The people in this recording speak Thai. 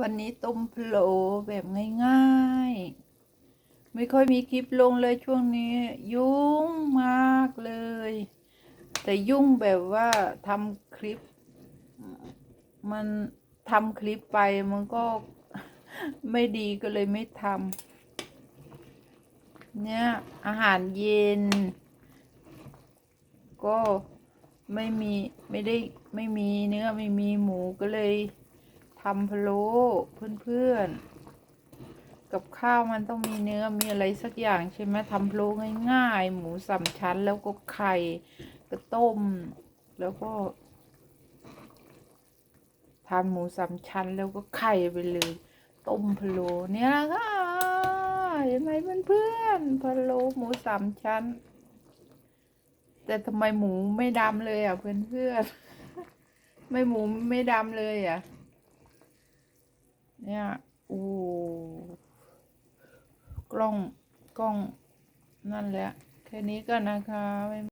วันนี้ต้มพะโล้แบบง่ายๆ ไม่ค่อยมีคลิปลงเลยช่วงนี้ ยุ่งมากเลย แต่ยุ่งแบบว่าทำคลิป มันทำคลิปไปมันก็ไม่ดีก็เลยไม่ทำเนี่ยอาหารเย็น ก็ไม่มีไม่ได้ไม่มีเนื้อไม่มีหมูก็เลย ทำพะโล้เพื่อนๆ กับข้าวมันต้องมีเนื้อมีอะไรสักอย่างใช่ไหมทำพะโล้ง่ายๆ หมูสามชั้นแล้วก็ไข่ก็ต้ม แล้วก็ทานหมูสามชั้นแล้วก็ไข่ไปเลย ต้มพะโล้เนี่ยค่ะเห็นไหมเพื่อนๆพะโล้หมูสามชั้น แต่ทำไมหมูไม่ดำเลยอะเพื่อนๆไม่หมูไม่ดำเลยอะ เนี่ยโอ้กล้องกล้องนั่นแหละ แค่นี้ก็นะคะ